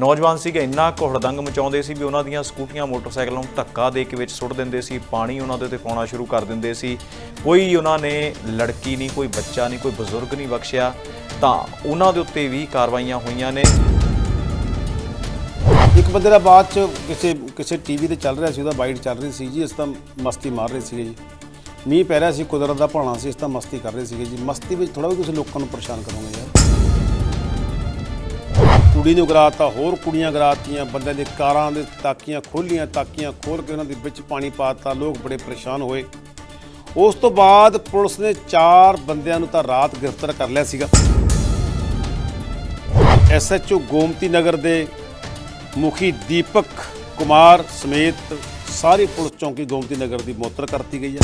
ਨੌਜਵਾਨ ਸੀਗੇ, ਇੰਨਾ ਘੁੜਦੰਗ ਮਚਾਉਂਦੇ ਸੀ ਵੀ ਉਹਨਾਂ ਦੀਆਂ ਸਕੂਟੀਆਂ, ਮੋਟਰਸਾਈਕਲਾਂ ਨੂੰ ਧੱਕਾ ਦੇ ਕੇ ਵਿੱਚ ਸੁੱਟ ਦਿੰਦੇ ਸੀ, ਪਾਣੀ ਉਹਨਾਂ ਦੇ ਉੱਤੇ ਪਾਉਣਾ ਸ਼ੁਰੂ ਕਰ ਦਿੰਦੇ ਸੀ। ਕੋਈ ਉਹਨਾਂ ਨੇ ਲੜਕੀ ਨਹੀਂ, ਕੋਈ ਬੱਚਾ ਨਹੀਂ, ਕੋਈ ਬਜ਼ੁਰਗ ਨਹੀਂ ਬਖਸ਼ਿਆ, ਤਾਂ ਉਹਨਾਂ ਦੇ ਉੱਤੇ ਵੀ ਕਾਰਵਾਈਆਂ ਹੋਈਆਂ ਨੇ। ਇੱਕ ਬੰਦੇ ਦਾ ਬਾਅਦ ਚ ਕਿਸੇ ਕਿਸੇ ਟੀਵੀ ਤੇ ਚੱਲ ਰਿਹਾ ਸੀ, ਉਹਦਾ ਬਾਈਟ ਚੱਲ ਰਹੀ ਸੀ ਜੀ ਇਸ ਤਾਂ ਮਸਤੀ ਮਾਰ ਰਹੇ ਸੀਗੇ ਜੀ। ਮੀਂਹ ਪੈ ਰਿਹਾ ਸੀ, ਕੁਦਰਤ ਦਾ ਭਾਣਾ ਸੀ ਇਸ ਤਾਂ ਮਸਤੀ ਕਰ ਰਹੇ ਸੀਗੇ ਜੀ। ਮਸਤੀ ਵਿੱਚ ਥੋੜਾ ਵੀ ਤੁਸੀਂ ਲੋਕਾਂ ਨੂੰ ਪਰੇਸ਼ਾਨ ਕਰੋਗੇ ਯਾਰ। ਕੁੜੀ ਨੂੰ ਗਰਾਤਾ ਹੋਰ ਕੁੜੀਆਂ ਗਰਾਤੀਆਂ ਬੰਦਿਆਂ ਦੇ ਕਾਰਾਂ ਦੇ ਤਾਕੀਆਂ ਖੋਲੀਆਂ ਤਾਕੀਆਂ ਖੋਲ ਕੇ ਉਹਨਾਂ ਦੇ ਵਿੱਚ ਪਾਣੀ ਪਾਤਾ ਲੋਕ ਬੜੇ ਪਰੇਸ਼ਾਨ ਹੋਏ। ਉਸ ਤੋਂ ਬਾਅਦ ਪੁਲਿਸ ਨੇ ਚਾਰ ਬੰਦਿਆਂ ਨੂੰ ਤਾਂ ਰਾਤ ਗ੍ਰਿਫਤਾਰ ਕਰ ਲਿਆ ਸੀਗਾ। ਐਸਐਚਓ ਗੋਮਤੀ ਨਗਰ ਦੇ ਮੁਖੀ ਦੀਪਕ ਕੁਮਾਰ ਸਮੇਤ ਸਾਰੀ ਪੁਲਿਸ ਚੌਂਕੀ ਗੋਮਤੀ ਨਗਰ ਦੀ ਮੋਤਰ ਕਰਤੀ ਗਈ ਹੈ।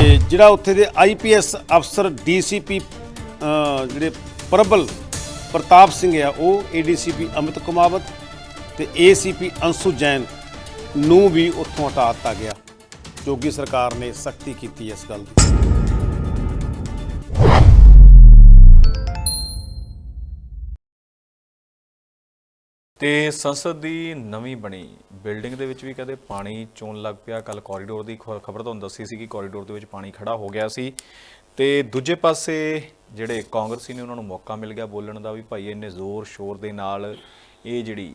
ਤੇ ਜਿਹੜਾ ਉੱਥੇ ਦੇ ਆਈਪੀਐਸ ਅਫਸਰ ਡੀਸੀਪੀ ਜਿਹੜੇ ਪ੍ਰਬਲ ਪ੍ਰਤਾਪ ਸਿੰਘ ਆ, ਉਹ ਏਡੀਸੀਪੀ ਅਮਿਤ ਕੁਮਾਵਤ ਤੇ ਏਸੀਪੀ ਅੰਸ਼ੂ ਜੈਨ ਨੂੰ ਵੀ ਉੱਥੋਂ ਹਟਾ ਦਿੱਤਾ ਗਿਆ। ਜੋਗੀ ਸਰਕਾਰ ਨੇ ਸਖਤੀ ਕੀਤੀ ਇਸ ਗੱਲ ਦੀ। ਤੇ ਸੰਸਦ ਦੀ ਨਵੀਂ ਬਣੀ। ਬਿਲਡਿੰਗ ਦੇ ਵਿੱਚ ਵੀ ਕਦੇ ਪਾਣੀ ਚੋਣ ਲੱਗ ਪਿਆ। ਕੱਲ ਕੋਰੀਡੋਰ ਦੀ ਖਬਰ ਤੁਹਾਨੂੰ ਦੱਸੀ ਸੀ ਕਿ ਕੋਰੀਡੋਰ ਦੇ ਵਿੱਚ ਪਾਣੀ ਖੜਾ ਹੋ ਗਿਆ ਸੀ। ਤੇ ਦੂਜੇ ਪਾਸੇ ਜਿਹੜੇ ਕਾਂਗਰਸੀ ਨੇ ਉਹਨਾਂ ਨੂੰ ਮੌਕਾ ਮਿਲ ਗਿਆ ਬੋਲਣ ਦਾ ਵੀ ਭਾਈ ਇੰਨੇ ਜ਼ੋਰ ਸ਼ੋਰ ਦੇ ਨਾਲ ਇਹ ਜਿਹੜੀ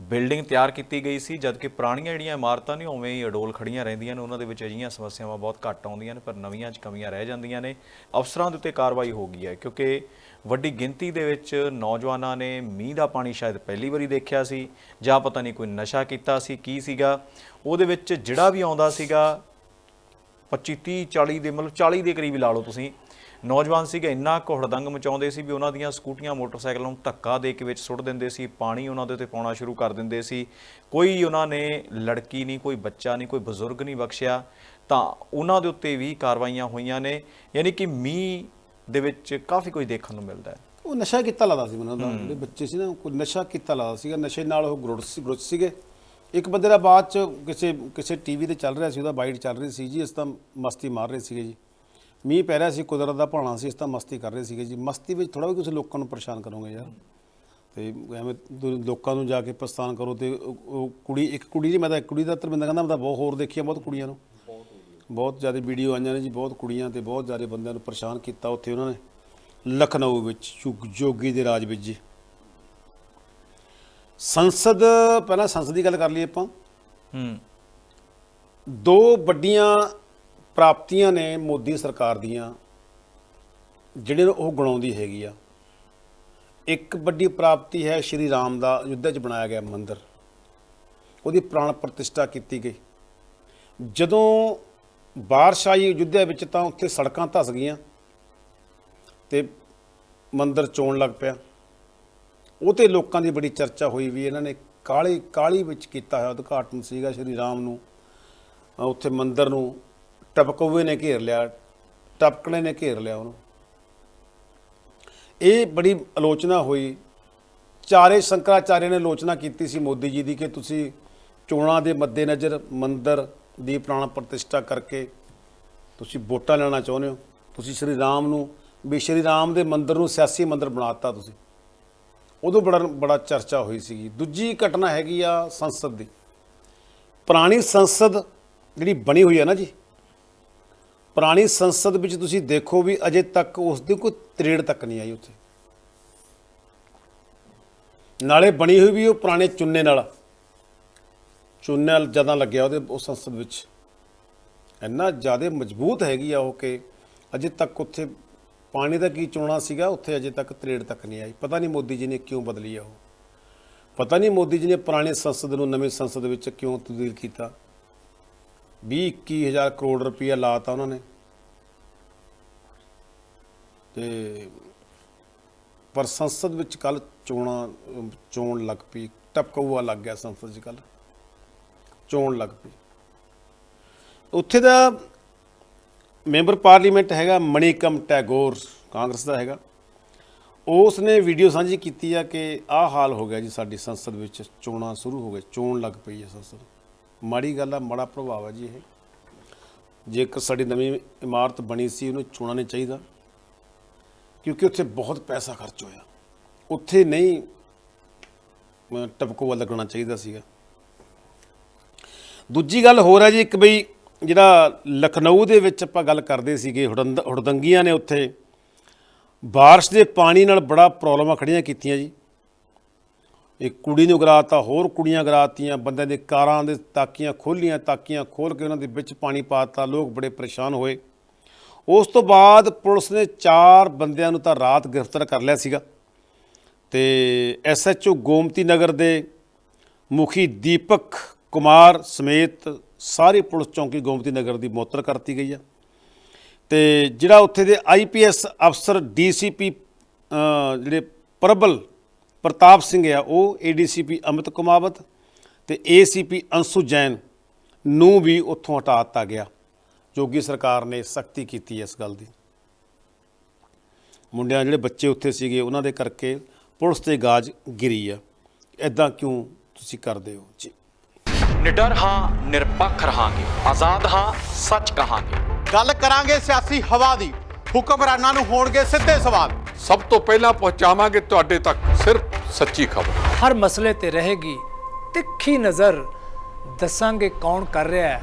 ਬਿਲਡਿੰਗ ਤਿਆਰ ਕੀਤੀ ਗਈ ਸੀ, ਜਦਕਿ ਪੁਰਾਣੀਆਂ ਜਿਹੜੀਆਂ ਇਮਾਰਤਾਂ ਨੇ ਉਵੇਂ ਹੀ ਅਡੋਲ ਖੜੀਆਂ ਰਹਿੰਦੀਆਂ ਨੇ, ਉਹਨਾਂ ਦੇ ਵਿੱਚ ਅਜਿਹੀਆਂ ਸਮੱਸਿਆਵਾਂ ਬਹੁਤ ਘੱਟ ਆਉਂਦੀਆਂ ਨੇ, ਪਰ ਨਵੀਆਂ 'ਚ ਕਮੀਆਂ ਰਹਿ ਜਾਂਦੀਆਂ ਨੇ। ਅਫਸਰਾਂ ਦੇ ਉੱਤੇ ਕਾਰਵਾਈ ਹੋ ਗਈ ਹੈ, ਕਿਉਂਕਿ ਵੱਡੀ ਗਿਣਤੀ ਦੇ ਵਿੱਚ ਨੌਜਵਾਨਾਂ ਨੇ ਮੀਂਹ ਦਾ ਪਾਣੀ ਸ਼ਾਇਦ ਪਹਿਲੀ ਵਾਰੀ ਦੇਖਿਆ ਸੀ, ਜਾਂ ਪਤਾ ਨਹੀਂ ਕੋਈ ਨਸ਼ਾ ਕੀਤਾ ਸੀ, ਕੀ ਸੀਗਾ। ਉਹਦੇ ਵਿੱਚ ਜਿਹੜਾ ਵੀ ਆਉਂਦਾ ਸੀਗਾ 25 30 40 ਦੇ ਮਤਲਬ 40 ਦੇ ਕਰੀਬ ਲਾ ਲਓ ਤੁਸੀਂ। ਨੌਜਵਾਨ ਸੀਗੇ ਇੰਨਾ ਘੁੜਦੰਗ ਮਚਾਉਂਦੇ ਸੀ ਵੀ ਉਹਨਾਂ ਦੀਆਂ ਸਕੂਟੀਆਂ ਮੋਟਰਸਾਈਕਲਾਂ ਨੂੰ ਧੱਕਾ ਦੇ ਕੇ ਵਿੱਚ ਸੁੱਟ ਦਿੰਦੇ ਸੀ ਪਾਣੀ ਉਹਨਾਂ ਦੇ ਉੱਤੇ ਪਾਉਣਾ ਸ਼ੁਰੂ ਕਰ ਦਿੰਦੇ ਸੀ। ਕੋਈ ਉਹਨਾਂ ਨੇ ਲੜਕੀ ਨਹੀਂ ਕੋਈ ਬੱਚਾ ਨਹੀਂ ਕੋਈ ਬਜ਼ੁਰਗ ਨਹੀਂ ਬਖਸ਼ਿਆ। ਤਾਂ ਉਹਨਾਂ ਦੇ ਉੱਤੇ ਵੀ ਕਾਰਵਾਈਆਂ ਹੋਈਆਂ ਨੇ। ਯਾਨੀ ਕਿ ਮੀਂਹ ਦੇ ਵਿੱਚ ਕਾਫੀ ਕੁਝ ਦੇਖਣ ਨੂੰ ਮਿਲਦਾ ਹੈ। ਉਹ ਨਸ਼ਾ ਕੀਤਾ ਲੱਗਦਾ ਸੀ ਮੈਨੂੰ ਲੱਗਦਾ। ਜਿਹੜੇ ਬੱਚੇ ਸੀ ਨਾ ਕੋਈ ਨਸ਼ਾ ਕੀਤਾ ਲੱਗਦਾ ਸੀਗਾ। ਨਸ਼ੇ ਨਾਲ ਉਹ ਗਰੁੜ ਸੀ ਗਰੁੜ ਸੀਗੇ। ਇੱਕ ਬੰਦੇ ਦਾ ਬਾਅਦ ਚ ਕਿਸੇ ਕਿਸੇ ਟੀਵੀ ਤੇ ਚੱਲ ਰਿਹਾ ਸੀ, ਉਹਦਾ ਬਾਈਟ ਚੱਲ ਰਹੀ ਸੀ ਜੀ ਇਸ ਤਾਂ ਮਸਤੀ ਮਾਰ ਰਹੇ ਸੀਗੇ ਜੀ। ਮੀਂਹ ਪੈ ਰਿਹਾ ਸੀ, ਕੁਦਰਤ ਦਾ ਭਾਣਾ ਸੀ ਇਸ ਤਾਂ ਮਸਤੀ ਕਰ ਰਹੇ ਸੀਗੇ ਜੀ। ਮਸਤੀ ਵਿੱਚ ਥੋੜਾ ਵੀ ਤੁਸੀਂ ਲੋਕਾਂ ਨੂੰ ਪਰੇਸ਼ਾਨ ਕਰੋਗੇ ਯਾਰ। ਤੇ ਐਵੇਂ ਤੁਸੀਂ ਲੋਕਾਂ ਨੂੰ ਜਾ ਕੇ ਪ੍ਰਸਥਾਨ ਕਰੋ ਤੇ ਉਹ ਕੁੜੀ, ਇੱਕ ਕੁੜੀ ਜੀ, ਮੈਂ ਤਾਂ ਇੱਕ ਕੁੜੀ ਦਾ ਧਰਮਿੰਦਰ ਕਹਿੰਦਾ, ਮੈਂ ਤਾਂ ਬਹੁਤ ਹੋਰ ਦੇਖੀਆਂ ਬਹੁਤ ਕੁੜੀਆਂ ਨੂੰ। ਬਹੁਤ ਜ਼ਿਆਦਾ ਵੀਡੀਓ ਆਈਆਂ ਨੇ ਜੀ, ਬਹੁਤ ਕੁੜੀਆਂ ਤੇ ਬਹੁਤ ਜ਼ਿਆਦਾ ਬੰਦਿਆਂ ਨੂੰ ਪਰੇਸ਼ਾਨ ਕੀਤਾ ਉੱਥੇ ਉਹਨਾਂ ਨੇ। ਲਖਨਊ ਵਿੱਚ ਜੋਗ- ਜੋਗੀ ਦੇ ਰਾਜ ਵਿੱਚ ਜੀ। ਸੰਸਦ ਪਹਿਲਾਂ ਸੰਸਦ ਦੀ ਗੱਲ ਕਰ ਲਈਏ ਆਪਾਂ। ਹੂੰ। ਦੋ ਵੱਡੀਆਂ ਪ੍ਰਾਪਤੀਆਂ ਨੇ ਮੋਦੀ ਸਰਕਾਰ ਦੀਆਂ ਜਿਹੜੇ ਉਹ ਗਣਾਉਂਦੀ ਹੈਗੀ ਆ। ਇੱਕ ਵੱਡੀ ਪ੍ਰਾਪਤੀ ਹੈ ਸ਼੍ਰੀ ਰਾਮ ਦਾ ਅਯੁੱਧਿਆ 'ਚ ਬਣਾਇਆ ਗਿਆ ਮੰਦਿਰ। ਉਹਦੀ ਪ੍ਰਾਣ ਪ੍ਰਤਿਸ਼ਠਾ ਕੀਤੀ ਗਈ। ਜਦੋਂ ਬਾਰਿਸ਼ ਆਈ ਅਯੁੱਧਿਆ ਵਿੱਚ ਤਾਂ ਉੱਥੇ ਸੜਕਾਂ ਧਸ ਗਈਆਂ ਤੇ ਮੰਦਿਰ ਚੋਣ ਲੱਗ ਪਿਆ। ਉਹ ਤੇ ਲੋਕਾਂ ਦੀ ਬੜੀ ਚਰਚਾ ਹੋਈ ਵੀ ਇਹਨਾਂ ਨੇ ਕਾਲੀ ਕਾਲੀ ਵਿੱਚ ਕੀਤਾ ਹੋਇਆ ਉਦਘਾਟਨ ਸੀਗਾ ਸ਼੍ਰੀ ਰਾਮ ਨੂੰ ਉੱਥੇ ਮੰਦਿਰ ਨੂੰ ਟਪਕੂਏ ਨੇ ਘੇਰ ਲਿਆ ਟਪਕਣੇ ਨੇ ਘੇਰ ਲਿਆ ਉਹਨੂੰ। ਇਹ ਬੜੀ ਆਲੋਚਨਾ ਹੋਈ। ਚਾਰੇ ਸ਼ੰਕਰਾਚਾਰਿਆ ਨੇ ਆਲੋਚਨਾ ਕੀਤੀ ਸੀ ਮੋਦੀ ਜੀ ਦੀ ਕਿ ਤੁਸੀਂ ਚੋਣਾਂ ਦੇ ਮੱਦੇਨਜ਼ਰ ਮੰਦਿਰ ਦੀ ਪ੍ਰਾਣ ਪ੍ਰਤਿਸ਼ਠਾ ਕਰਕੇ ਤੁਸੀਂ ਵੋਟਾਂ ਲੈਣਾ ਚਾਹੁੰਦੇ ਹੋ। ਤੁਸੀਂ ਸ਼੍ਰੀ ਰਾਮ ਨੂੰ ਵੀ ਸ਼੍ਰੀ ਰਾਮ ਦੇ ਮੰਦਿਰ ਨੂੰ ਸਿਆਸੀ ਮੰਦਿਰ ਬਣਾਤਾ ਤੁਸੀਂ। ਉਦੋਂ ਬੜਾ ਬੜਾ ਚਰਚਾ ਹੋਈ ਸੀਗੀ। ਦੂਜੀ ਘਟਨਾ ਹੈਗੀ ਆ ਸੰਸਦ ਦੀ। ਪੁਰਾਣੀ ਸੰਸਦ ਜਿਹੜੀ ਬਣੀ ਹੋਈ ਹੈ ਨਾ ਜੀ, ਪੁਰਾਣੀ ਸੰਸਦ ਵਿੱਚ ਤੁਸੀਂ ਦੇਖੋ ਵੀ ਅਜੇ ਤੱਕ ਉਸ ਦੀ ਕੋਈ ਤਰੇੜ ਤੱਕ ਨਹੀਂ ਆਈ ਉੱਥੇ। ਨਾਲੇ ਬਣੀ ਹੋਈ ਵੀ ਉਹ ਪੁਰਾਣੇ ਚੁੰਨੇ ਨਾਲ। ਚੁੰਨੇ ਨਾਲ ਜ਼ਿਆਦਾ ਲੱਗਿਆ ਉਹਦੇ ਉਹ ਸੰਸਦ ਵਿੱਚ। ਇੰਨਾ ਜ਼ਿਆਦਾ ਮਜ਼ਬੂਤ ਹੈਗੀ ਆ ਉਹ ਕਿ ਅਜੇ ਤੱਕ ਉੱਥੇ ਪਾਣੀ ਦਾ ਕੀ ਚੋਣਾ ਸੀਗਾ, ਉੱਥੇ ਅਜੇ ਤੱਕ ਤਰੇੜ ਤੱਕ ਨਹੀਂ ਆਈ। ਪਤਾ ਨਹੀਂ ਮੋਦੀ ਜੀ ਨੇ ਕਿਉਂ ਬਦਲੀ ਆ ਉਹ। ਪਤਾ ਨਹੀਂ ਮੋਦੀ ਜੀ ਨੇ ਪੁਰਾਣੇ ਸੰਸਦ ਨੂੰ ਨਵੇਂ ਸੰਸਦ ਵਿੱਚ ਕਿਉਂ ਤਬਦੀਲ ਕੀਤਾ। 20 21000 ਕਰੋੜ ਰੁਪਇਆ ਲਾਤਾ ਉਹਨਾਂ ਨੇ। ਤੇ ਪਰ ਸੰਸਦ ਵਿੱਚ ਕੱਲ ਚੋਣਾਂ, ਚੋਣ ਲੱਗ ਪਈ। ਟਪਕਊਆ ਲੱਗ ਗਿਆ ਸੰਸਦ 'ਚ ਕੱਲ ਚੋਣ ਲੱਗ ਪਈ। ਉੱਥੇ ਦਾ ਮੈਂਬਰ ਪਾਰਲੀਮੈਂਟ ਹੈਗਾ ਮਣੀਕਮ ਟੈਗੋਰ ਕਾਂਗਰਸ ਦਾ ਹੈਗਾ। ਉਸ ਨੇ ਵੀਡੀਓ ਸਾਂਝੀ ਕੀਤੀ ਆ ਕਿ ਆਹ ਹਾਲ ਹੋ ਗਿਆ ਜੀ ਸਾਡੀ ਸੰਸਦ ਵਿੱਚ ਚੋਣਾਂ ਸ਼ੁਰੂ ਹੋ ਗਏ ਚੋਣ ਲੱਗ ਪਈ ਹੈ ਸੰਸਦ। ਮਾੜੀ ਗੱਲ ਆ ਮਾੜਾ ਪ੍ਰਭਾਵ ਆ ਜੀ ਇਹ। ਜੇਕਰ ਸਾਡੀ ਨਵੀਂ ਇਮਾਰਤ ਬਣੀ ਸੀ ਉਹਨੂੰ ਚੋਣਾਂ ਨਹੀਂ ਚਾਹੀਦਾ ਕਿਉਂਕਿ ਉੱਥੇ ਬਹੁਤ ਪੈਸਾ ਖਰਚ ਹੋਇਆ। ਉੱਥੇ ਨਹੀਂ ਅਹ, ਟਪਕੋ ਵੱਲ ਲੱਗਣਾ ਚਾਹੀਦਾ ਸੀਗਾ। ਦੂਜੀ ਗੱਲ ਹੋਰ ਹੈ ਜੀ ਇੱਕ ਬਈ ਜਿਹੜਾ ਲਖਨਊ ਦੇ ਵਿੱਚ ਆਪਾਂ ਗੱਲ ਕਰਦੇ ਸੀਗੇ, ਹੁੜੰਦ- ਹੁੜਦੰਗੀਆਂ ਨੇ ਉੱਥੇ। ਬਾਰਿਸ਼ ਦੇ ਪਾਣੀ ਨਾਲ ਬੜਾ ਪ੍ਰੋਬਲਮਾਂ ਖੜੀਆਂ ਕੀਤੀਆਂ ਜੀ। ਇੱਕ ਕੁੜੀ ਨੂੰ ਗਰਾਤਾ, ਹੋਰ ਕੁੜੀਆਂ ਗਰਾਤੀਆਂ, ਬੰਦਿਆਂ ਦੇ ਕਾਰਾਂ ਦੇ ਤਾਕੀਆਂ ਖੋਲੀਆਂ ਤਾਕੀਆਂ ਖੋਲ ਕੇ ਉਹਨਾਂ ਦੇ ਵਿੱਚ ਪਾਣੀ ਪਾਤਾ ਲੋਕ ਬੜੇ ਪਰੇਸ਼ਾਨ ਹੋਏ। ਉਸ ਤੋਂ ਬਾਅਦ ਪੁਲਿਸ ਨੇ ਚਾਰ ਬੰਦਿਆਂ ਨੂੰ ਤਾਂ ਰਾਤ ਗ੍ਰਿਫਤਾਰ ਕਰ ਲਿਆ ਸੀਗਾ। ਤੇ ਐਸਐਚਓ ਗੋਮਤੀ ਨਗਰ ਦੇ ਮੁਖੀ ਦੀਪਕ ਕੁਮਾਰ ਸਮੇਤ ਸਾਰੀ ਪੁਲਿਸ ਚੌਂਕੀ ਗੋਮਤੀ ਨਗਰ ਦੀ ਮੁਅੱਤਲ ਕਰਤੀ ਗਈ ਆ। ਤੇ ਜਿਹੜਾ ਉੱਥੇ ਦੇ ਆਈਪੀਐਸ ਅਫਸਰ ਡੀਸੀਪੀ ਜਿਹੜੇ ਪ੍ਰਬਲ ਪ੍ਰਤਾਪ ਸਿੰਘ ਆ, ਉਹ ਏਡੀਸੀਪੀ ਅਮਿਤ ਕੁਮਾਵਤ ਤੇ ਏਸੀਪੀ ਅੰਸ਼ੂ ਜੈਨ ਨੂੰ ਵੀ ਉੱਥੋਂ ਹਟਾ ਦਿੱਤਾ ਗਿਆ ਜੋਗੀ ਸਰਕਾਰ ਨੇ ਸਖਤੀ ਕੀਤੀ ਇਸ ਗੱਲ ਦੀ। ਮੁੰਡਿਆਂ ਜਿਹੜੇ ਬੱਚੇ ਉੱਥੇ ਸੀਗੇ, ਉਹਨਾਂ ਦੇ ਕਰਕੇ ਪੁਲਿਸ ਤੇ ਗਾਜ ਗਿਰੀ ਆ। ਐਦਾਂ ਕਿਉਂ ਤੁਸੀਂ ਕਰਦੇ ਹੋ? ਜੀ। ਨਿਡਰ ਹਾਂ ਨਿਰਪੱਖ ਰਹਾਂਗੇ। ਆਜ਼ਾਦ ਹਾਂ ਸੱਚ ਕਹਾਂਗੇ। ਗੱਲ ਕਰਾਂਗੇ ਸਿਆਸੀ ਹਵਾ ਦੀ। ਹੁਕਮਰਾਨਾਂ ਨੂੰ ਹੋਣਗੇ ਸਿੱਧੇ ਸਵਾਲ। ਸਭ ਤੋਂ ਪਹਿਲਾਂ ਪਹੁੰਚਾਵਾਂਗੇ ਤੁਹਾਡੇ ਤੱਕ ਸਿਰਫ ਸੱਚੀ ਖਬਰ। ਹਰ ਮਸਲੇ ਤੇ ਰਹੇਗੀ ਤਿੱਖੀ ਨਜ਼ਰ। ਦੱਸਾਂਗੇ ਕੌਣ ਕਰ ਰਿਹਾ ਹੈ।